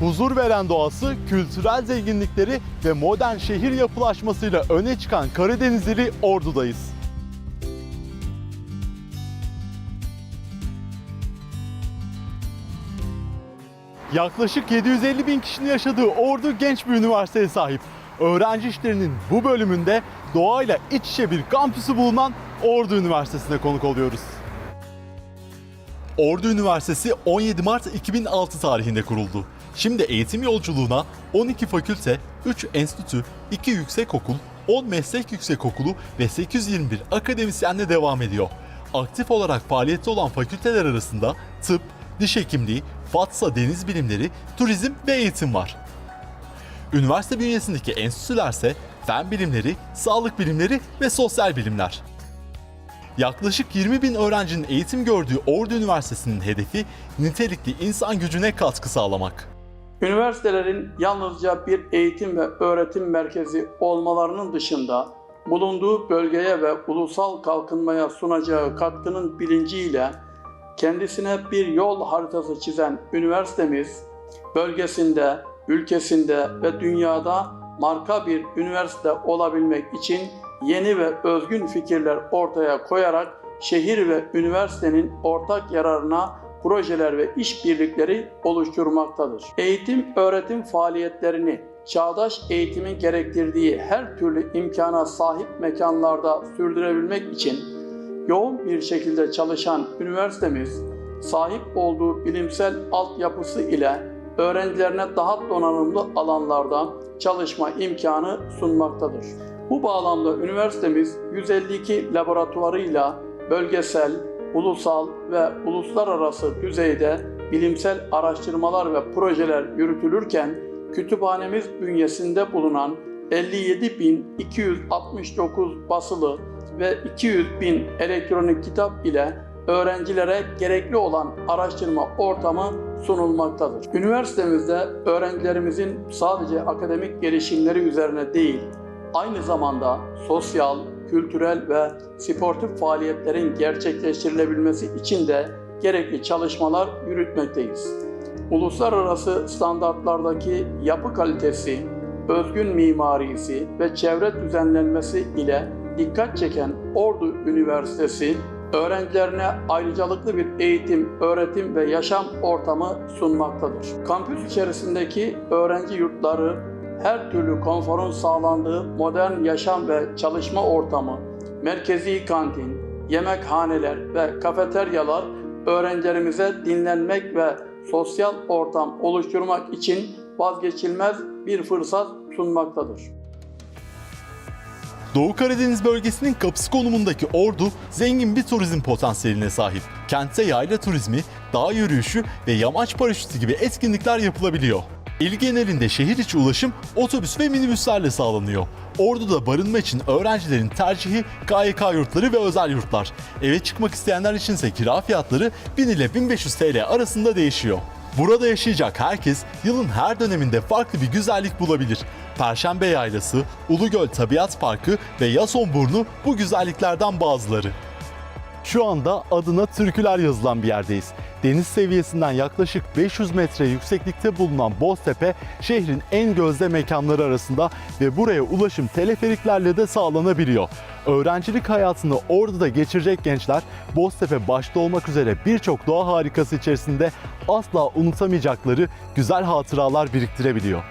Huzur veren doğası, kültürel zenginlikleri ve modern şehir yapılaşmasıyla öne çıkan Karadenizli Ordu'dayız. Yaklaşık 750 bin kişinin yaşadığı Ordu genç bir üniversiteye sahip. Öğrenci işlerinin bu bölümünde doğayla iç içe bir kampüsü bulunan Ordu Üniversitesi'ne konuk oluyoruz. Ordu Üniversitesi 17 Mart 2006 tarihinde kuruldu. Şimdi eğitim yolculuğuna 12 fakülte, 3 enstitü, 2 yüksekokul, 10 meslek yüksekokulu ve 821 akademisyenle devam ediyor. Aktif olarak faaliyette olan fakülteler arasında tıp, diş hekimliği, Fatsa Deniz Bilimleri, turizm ve eğitim var. Üniversite bünyesindeki enstitülerse fen bilimleri, sağlık bilimleri ve sosyal bilimler. Yaklaşık 20 bin öğrencinin eğitim gördüğü Ordu Üniversitesi'nin hedefi nitelikli insan gücüne katkı sağlamak. Üniversitelerin yalnızca bir eğitim ve öğretim merkezi olmalarının dışında bulunduğu bölgeye ve ulusal kalkınmaya sunacağı katkının bilinciyle kendisine bir yol haritası çizen üniversitemiz bölgesinde, ülkesinde ve dünyada marka bir üniversite olabilmek için yeni ve özgün fikirler ortaya koyarak şehir ve üniversitenin ortak yararına projeler ve işbirlikleri oluşturmaktadır. Eğitim öğretim faaliyetlerini çağdaş eğitimin gerektirdiği her türlü imkana sahip mekanlarda sürdürebilmek için yoğun bir şekilde çalışan üniversitemiz sahip olduğu bilimsel altyapısı ile öğrencilerine daha donanımlı alanlarda çalışma imkanı sunmaktadır. Bu bağlamda üniversitemiz 152 laboratuvarıyla bölgesel, ulusal ve uluslararası düzeyde bilimsel araştırmalar ve projeler yürütülürken kütüphanemiz bünyesinde bulunan 57.269 basılı ve 200 bin elektronik kitap ile öğrencilere gerekli olan araştırma ortamı sunulmaktadır. Üniversitemizde öğrencilerimizin sadece akademik gelişimleri üzerine değil, aynı zamanda sosyal, kültürel ve sportif faaliyetlerin gerçekleştirilebilmesi için de gerekli çalışmalar yürütmekteyiz. Uluslararası standartlardaki yapı kalitesi, özgün mimarisi ve çevre düzenlenmesi ile dikkat çeken Ordu Üniversitesi, öğrencilerine ayrıcalıklı bir eğitim, öğretim ve yaşam ortamı sunmaktadır. Kampüs içerisindeki öğrenci yurtları, her türlü konforun sağlandığı modern yaşam ve çalışma ortamı, merkezi kantin, yemekhaneler ve kafeteryalar öğrencilerimize dinlenmek ve sosyal ortam oluşturmak için vazgeçilmez bir fırsat sunmaktadır. Doğu Karadeniz bölgesinin kapısı konumundaki Ordu zengin bir turizm potansiyeline sahip. Kentte yayla turizmi, dağ yürüyüşü ve yamaç paraşütü gibi etkinlikler yapılabiliyor. İl genelinde şehir içi ulaşım otobüs ve minibüslerle sağlanıyor. Ordu'da barınma için öğrencilerin tercihi KYK yurtları ve özel yurtlar. Eve çıkmak isteyenler içinse kira fiyatları 1000 ile 1500 TL arasında değişiyor. Burada yaşayacak herkes yılın her döneminde farklı bir güzellik bulabilir. Perşembe Yaylası, Ulugöl Tabiat Parkı ve Yasonburnu bu güzelliklerden bazıları. Şu anda adına türküler yazılan bir yerdeyiz. Deniz seviyesinden yaklaşık 500 metre yükseklikte bulunan Boztepe şehrin en gözde mekanları arasında ve buraya ulaşım teleferiklerle de sağlanabiliyor. Öğrencilik hayatını Ordu'da geçirecek gençler Boztepe başta olmak üzere birçok doğa harikası içerisinde asla unutamayacakları güzel hatıralar biriktirebiliyor.